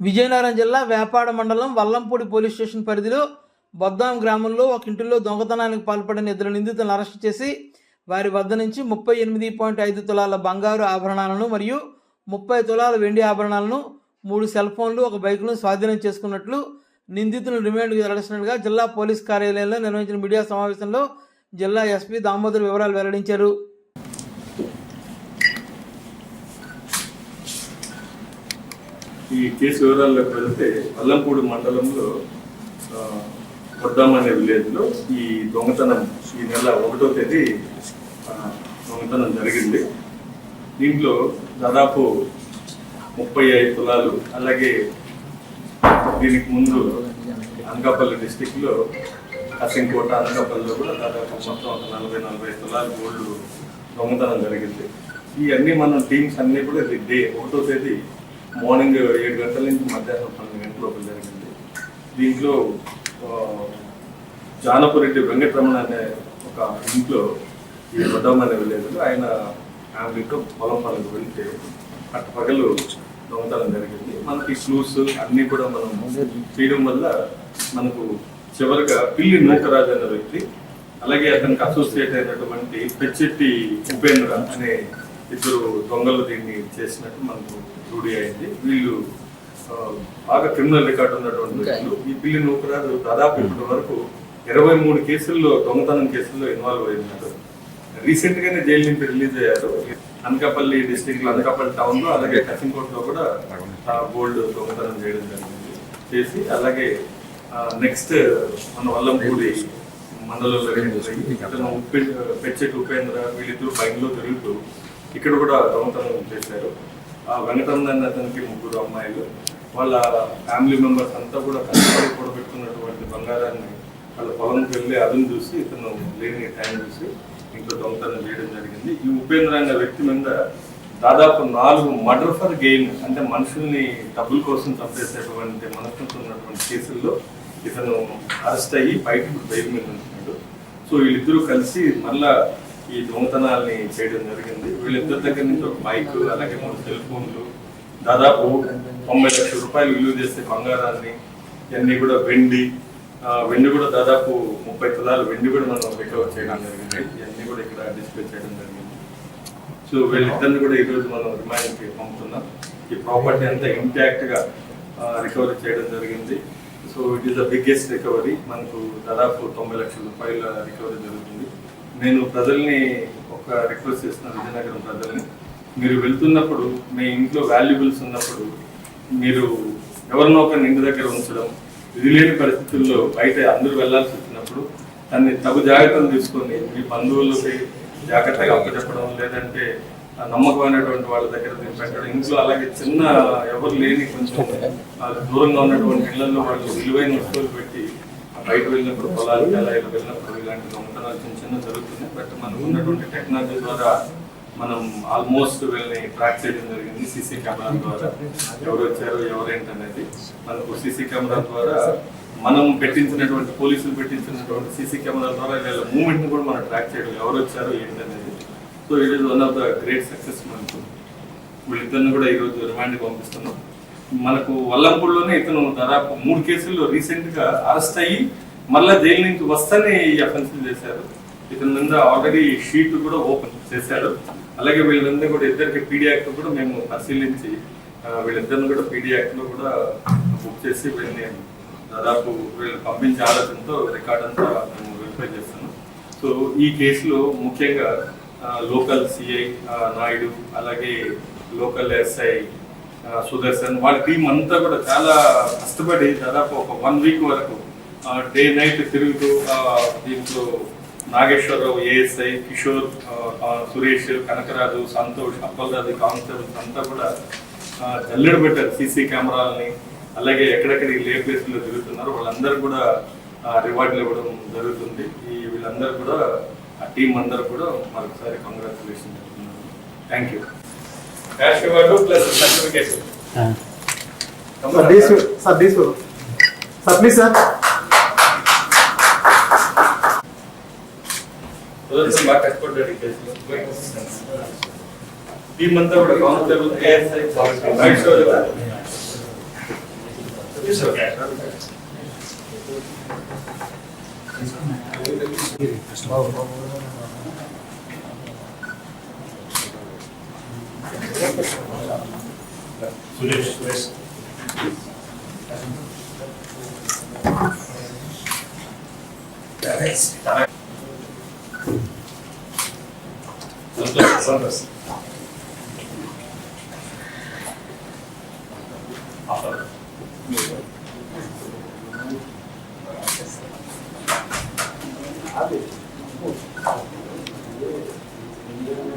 విజయనగరం జిల్లా వేపాడ మండలం వల్లంపూడి police station పరిధిలో బొద్దాం గ్రామంలో ఒక ఇంటిలో దొంగతనానికి పాల్పడిన ఇద్దరు నిందితులను అరెస్ట్ చేసి వారి వద్ద నుంచి ముప్పై ఎనిమిది పాయింట్ ఐదు తులాల బంగారు ఆభరణాలను మరియు ముప్పై తులాల వెండి ఆభరణాలను మూడు సెల్ ఫోన్లు ఒక బైకును స్వాధీనం చేసుకున్నట్లు నిందితులను రిమాండ్కు తరలిస్తున్నట్టుగా జిల్లా పోలీస్ కార్యాలయంలో నిర్వహించిన మీడియా సమావేశంలో జిల్లా ఎస్పీ దామోదర్ వివరాలు వెల్లడించారు. ఈ కేసు వివరాల్లోకి వెళ్తే అల్లంపూడి మండలంలో ఆ, వడ్డాం అనే విలేజ్లో ఈ దొంగతనం ఈ నెల ఒకటో తేదీ దొంగతనం జరిగింది. దీంట్లో దాదాపు ముప్పై ఐదు తులాలు అలాగే దీనికి ముందు అనకాపల్లి డిస్టిక్లో కసింకోట అనకాపల్లిలో కూడా దాదాపు మొత్తం ఒక నలభై నలభై తులాలు గోల్డ్ దొంగతనం జరిగింది. ఇవన్నీ మనం టీమ్స్ అన్నీ కూడా డే ఒకటో తేదీ మార్నింగ్ ఏడు గంటల నుంచి మధ్యాహ్నం పన్నెండు గంటల లోపల జరిగింది. దీంట్లో జానపురెడ్డి వెంకటరమణ అనే ఒక ఇంట్లో ఈ వడ్డం అనే విలేజ్లో ఆయన ఫ్యామిలీతో పొలం పనులకు వెళ్తే అటు పగలు దొంగతనం జరిగింది. మనకి క్లూస్ అన్నీ కూడా మనం చేయడం వల్ల మనకు చివరిగా పిల్లి నూకరాజు అనే వ్యక్తి అలాగే అతనికి అసోసియేట్ అయినటువంటి పెచ్చెట్టి ఉపేంద్ర అనే ఇద్దరు దొంగలు దీన్ని చేసినట్టు మనకు రూఢి అయింది. వీళ్ళు బాగా క్రిమినల్ రికార్డు ఉన్నటువంటి వ్యక్తులు. ఈ పిల్లి నూకరాజు దాదాపు ఇప్పటి వరకు ఇరవై మూడు కేసుల్లో దొంగతనం కేసుల్లో ఇన్వాల్వ్ అయి ఉన్నారు రీసెంట్ గానే జైలు నుంచి రిలీజ్ అయ్యారు. అనకాపల్లి డిస్ట్రిక్ట్లో అనకాపల్లి టౌన్లో అలాగే కసింకోట్లో కూడా గోల్డ్ దొంగతనం చేయడం జరిగింది. చేసి అలాగే నెక్స్ట్ మన వల్లంపూడి మండలంలో. అతను పెచ్చెటి ఉపేంద్ర వీళ్ళిద్దరు బైక్లో తిరుగుతూ ఇక్కడ కూడా దొంగతనం చేశారు. ఆ వెంకటరమణ అతనికి ముగ్గురు అమ్మాయిలు. వాళ్ళ ఫ్యామిలీ మెంబర్స్ అంతా కూడా కష్టపడి కూడబెట్టుకున్నటువంటి బంగారాన్ని వాళ్ళ పొలంకి వెళ్ళి అదును చూసి ఇతను లేని టైం చూసి ఇంట్లో దొంగతనం చేయడం జరిగింది. ఈ ఉపేంద్ర అనే వ్యక్తి మీద దాదాపు నాలుగు మర్డర్ ఫర్ గెయిన్ అంటే మనుషుల్ని డబ్బుల కోసం చంపేసేటువంటి మనస్తత్వం ఉన్నటువంటి కేసుల్లో ఇతను అరెస్ట్ అయ్యి బయటకు బెయిల్ మీద ఉంటున్నాడు. సో వీళ్ళిద్దరూ కలిసి మళ్ళా ఈ దొంగతనాల్ని చేయడం జరిగింది. వీళ్ళిద్దరి దగ్గర నుంచి ఒక బైక్ అలాగే మూడు సెల్ ఫోన్లు దాదాపు తొంభై లక్షల రూపాయలు విలువ చేసే బంగారాన్ని ఇవన్నీ కూడా వెండి వెండి కూడా దాదాపు ముప్పై తులాలు వెండి కూడా మనం రికవర్ చేయడం జరిగింది. ఇవన్నీ కూడా ఇక్కడ డిస్ప్లే చేయడం జరిగింది. సో వీళ్ళిద్దరిని కూడా ఈరోజు మనం రిమైండ్కి పంపుతున్నాం. ఈ ప్రాపర్టీ అంతా ఇంటాక్ట్గా రికవరీ చేయడం జరిగింది. So it is the biggest recovery మనకు దాదాపు తొంభై లక్షల రూపాయల రికవరీ జరుగుతుంది. నేను ప్రజల్ని ఒక రిక్వెస్ట్ చేస్తున్నాను విజయనగరం ప్రజల్ని. మీరు వెళ్తున్నప్పుడు మీ ఇంట్లో వాల్యుబుల్స్ ఉన్నప్పుడు మీరు ఎవరినో ఒకరిని ఇంటి దగ్గర ఉంచడం ఇది లేని పరిస్థితుల్లో బయట అందరూ వెళ్ళాల్సి వచ్చినప్పుడు దాన్ని తగు జాగ్రత్తలు తీసుకొని మీ బంధువులకి జాగ్రత్తగా అప్పచెప్పడం లేదంటే ఆ నమ్మకమైనటువంటి వాళ్ళ దగ్గర నేను పెట్టడం ఇంట్లో అలాగే చిన్న ఎవరు లేని కొంచెం దూరంగా ఉన్నటువంటి ఇళ్ళలో వాళ్ళు విలువైన వస్తువులు పెట్టి ఆ బయట వెళ్ళినప్పుడు పొలాలకి అలా వెళ్ళినప్పుడు ఇలాంటి దొంగతనాలు చిన్న చిన్న జరుగుతున్నాయి. బట్ మనకు ఉన్నటువంటి టెక్నాలజీ ద్వారా మనం ఆల్మోస్ట్ వీళ్ళని ట్రాక్ చేయడం జరిగింది సీసీ కెమెరా ద్వారా. ఎవరు వచ్చారు ఎవరేంటి అనేది. మనకు సీసీ కెమెరా ద్వారా మనం పెట్టించినటువంటి పోలీసులు పెట్టించినటువంటి సీసీ కెమెరా ద్వారా వీళ్ళ మూమెంట్ని కూడా మనం ట్రాక్ చేయడం ఎవరు వచ్చారు ఏంటి అనేది. So it is one of the great success మనకు. వీళ్ళిద్దరిని కూడా ఈరోజు రిమాండ్ పంపిస్తున్నాం. మనకు వల్లంపూడిలోనే ఇతను దాదాపు మూడు కేసుల్లో రీసెంట్గా అరెస్ట్ అయ్యి మళ్ళా జైలు నుంచి వస్తేనే ఈ అఫెన్సులు చేశారు. ఇతని మీద ఆల్రెడీ షీట్ కూడా ఓపెన్ చేశారు. అలాగే వీళ్ళందరూ కూడా ఇద్దరికి పీడీ యాక్ట్ కూడా మేము పరిశీలించి వీళ్ళిద్దరిని కూడా పీడీ యాక్ట్లో కూడా బుక్ చేసి వీళ్ళని దాదాపు వీళ్ళు పంపించే ఆలోచనతో రికార్డ్ అంతా మేము వెరిఫై చేస్తున్నాం. సో ఈ కేసులో ముఖ్యంగా లోకల్ సిఐ నాయుడు అలాగే లోకల్ ఎస్ఐ సుదర్శన్ వాళ్ళ టీం అంతా కూడా చాలా కష్టపడి దాదాపు ఒక వన్ వీక్ వరకు డే నైట్ తిరుగుతూ ఆ, దీంట్లో నాగేశ్వరరావు ఏఎస్ఐ కిషోర్ సురేష్ కనకరాజు సంతోష్ అప్పలరాజు కానిస్టేబుల్స్ అంతా కూడా ఆ, జల్లెడ పెట్టారు సీసీ కెమెరాలని. అలాగే ఎక్కడెక్కడ ఈ లే ప్లేస్లో తిరుగుతున్నారు వాళ్ళందరూ కూడా రివార్డులు ఇవ్వడం జరుగుతుంది. ఈ వీళ్ళందరూ కూడా ఆ టీం అందరూ కూడా మరొకసారి కంగ్రాచులేషన్ చెప్తున్నాను thank you cash reward plus certificate sir డీస్ sir Those are my expert dedication. ಈ ಮಂತ್ರ ಕೂಡ constable ASI constable right sir is okay Suresh Suresh Thank you. Das ist anders. Thank you.